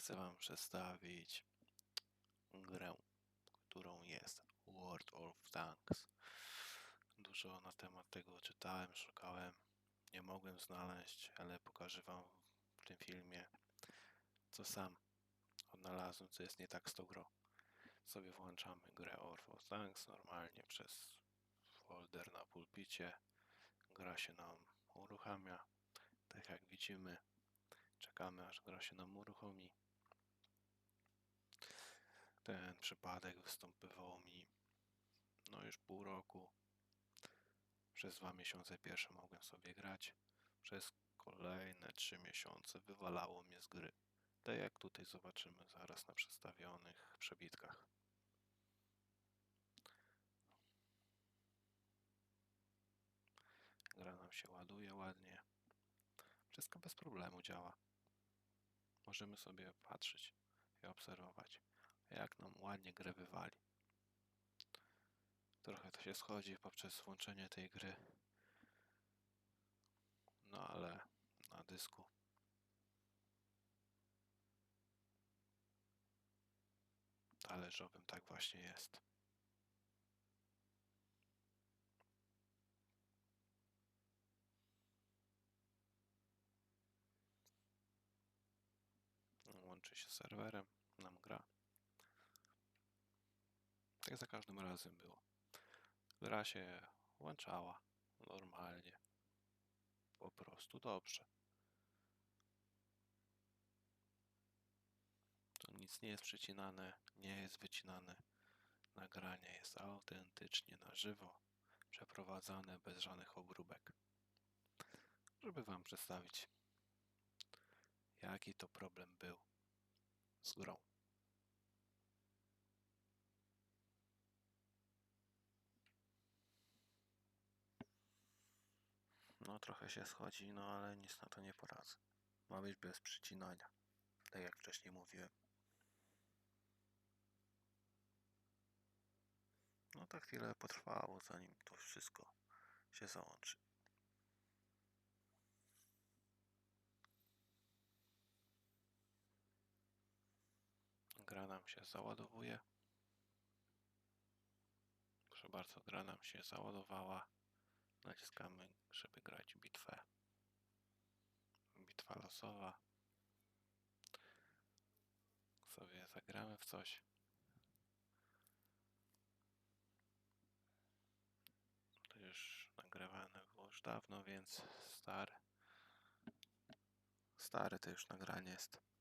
chcę Wam przedstawić grę, którą jest World of Tanks. Dużo na temat tego czytałem, szukałem, nie mogłem znaleźć, ale pokażę Wam w tym filmie, co sam odnalazłem, co jest nie tak z tą grą. Sobie włączamy grę World of Tanks normalnie przez folder na pulpicie. Gra się nam uruchamia, tak jak widzimy. Czekamy aż gra się nam uruchomi. Ten przypadek występował mi no już pół roku. Przez dwa miesiące pierwsze mogłem sobie grać. Przez kolejne trzy miesiące wywalało mnie z gry. Tak jak tutaj zobaczymy zaraz na przedstawionych przebitkach. Gra nam się ładuje ładnie. Wszystko bez problemu działa. Możemy sobie patrzeć i obserwować, jak nam ładnie grę wywali. Trochę to się schodzi poprzez włączenie tej gry. No ale na dysku talerzowym tak właśnie jest. Łączy się z serwerem, nam gra. Tak za każdym razem było. Gra się włączała normalnie. Po prostu dobrze. To nic nie jest przecinane, nie jest wycinane. Nagranie jest autentycznie na żywo, przeprowadzane bez żadnych obróbek. Żeby Wam przedstawić, jaki to problem był z grą. Trochę się schodzi, no ale nic na to nie poradzę. Ma być bez przycinania, tak jak wcześniej mówiłem. No tak chwilę potrwało, zanim to wszystko się załączy. Gra nam się załadowuje. Proszę bardzo, gra nam się załadowała. Naciskamy, żeby grać bitwę. Bitwa losowa. Sobie zagramy w coś. To już nagrywane było już dawno, więc stary. Stare to już nagranie jest.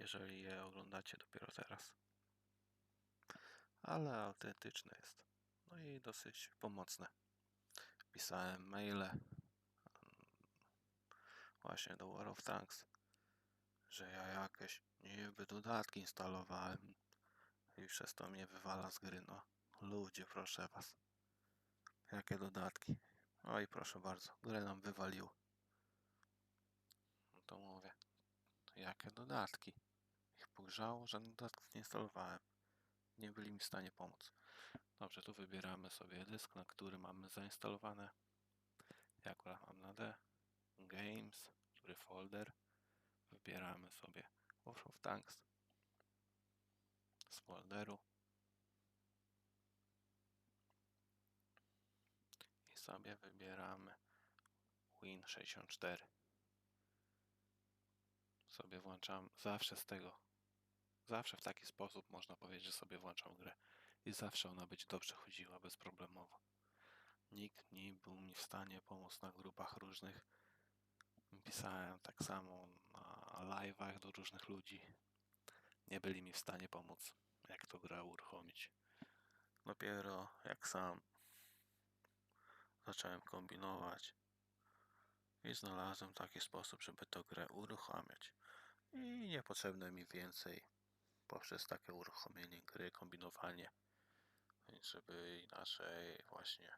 Jeżeli je oglądacie dopiero teraz. Ale autentyczne jest. No i dosyć pomocne. Pisałem maile mm, właśnie do War of Tanks, że ja jakieś niby dodatki instalowałem i przez to mnie wywala z gry. No, ludzie, proszę was. Jakie dodatki? Oj, proszę bardzo, grę nam wywaliło. No to mówię, jakie dodatki? Ich pogrzało, żadnych dodatków nie instalowałem. Nie byli mi w stanie pomóc. Dobrze, tu wybieramy sobie dysk, na który mamy zainstalowane. Ja akurat mam na D. Games, który folder. Wybieramy sobie War of Tanks z folderu. I sobie wybieramy Win64. Sobie włączam zawsze z tego. Zawsze w taki sposób można powiedzieć, że sobie włączam grę. I zawsze ona będzie dobrze chodziła, bezproblemowo. Nikt nie był mi w stanie pomóc na grupach różnych. Pisałem tak samo na live'ach do różnych ludzi. Nie byli mi w stanie pomóc, jak to grę uruchomić. Dopiero jak sam zacząłem kombinować i znalazłem taki sposób, żeby tę grę uruchamiać. I niepotrzebne mi więcej poprzez takie uruchomienie gry, kombinowanie, żeby inaczej właśnie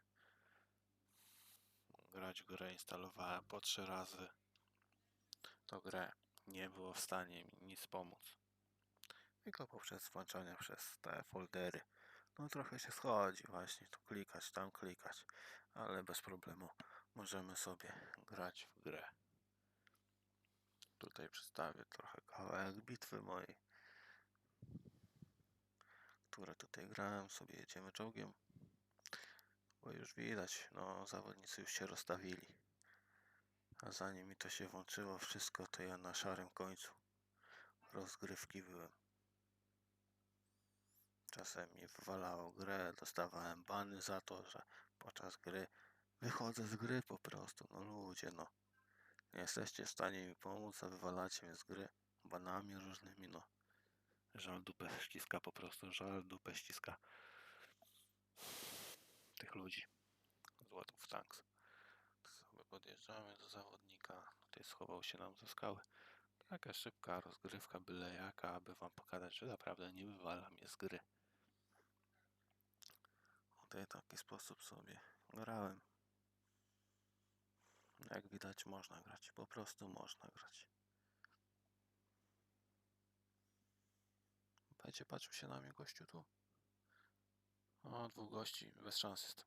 grać grę instalowałem po trzy razy to grę nie było w stanie mi nic pomóc. Tylko poprzez włączanie przez te foldery No trochę się schodzi właśnie, tu klikać, tam klikać, ale bez problemu możemy sobie grać w grę. Tutaj przedstawię trochę kawałek bitwy mojej, które tutaj grałem, sobie jedziemy czołgiem, bo już widać, no zawodnicy już się rozstawili. A zanim mi to się włączyło wszystko, to ja na szarym końcu rozgrywki byłem. Czasem mi wywalało grę, dostawałem bany za to, że podczas gry wychodzę z gry po prostu. No ludzie, no. Nie jesteście w stanie mi pomóc, a wywalacie mnie z gry banami różnymi, no. Żal dupę ściska po prostu, żal dupę ściska tych ludzi z World of Tanks. Sobie podjeżdżamy do zawodnika, tutaj schował się nam ze skały. Taka szybka rozgrywka, byle jaka, aby wam pokazać, że naprawdę nie wywala mnie z gry. Tutaj w taki sposób sobie grałem. Jak widać można grać, po prostu można grać. Będzie patrzył się na mnie gościu tu? O, dwóch gości, bez szans jest.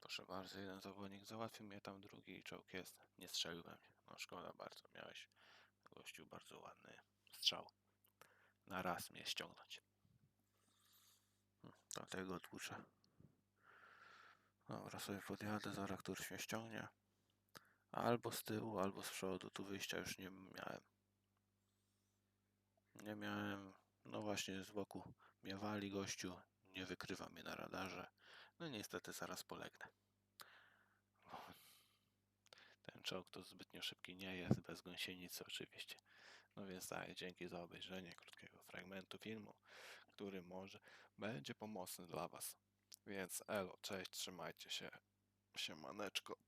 Proszę bardzo, jeden zawodnik załatwił mnie, tam drugi czołg jest. Nie strzelił we mnie. No szkoda bardzo, miałeś gościu bardzo ładny strzał. Na raz mnie ściągnąć. Hm, Dlatego odpuszczę. Dobra, sobie podjadę, zaraz któryś mnie ściągnie. Albo z tyłu, albo z przodu. Tu wyjścia już nie miałem. Nie miałem, no właśnie z boku mnie wali gościu, nie wykrywa mnie na radarze. No niestety zaraz polegnę. Ten czołg to zbytnio szybki nie jest, bez gąsienicy oczywiście. No więc tak, dzięki za obejrzenie krótkiego fragmentu filmu, który może będzie pomocny dla Was. Więc elo, cześć, trzymajcie się, siemaneczko.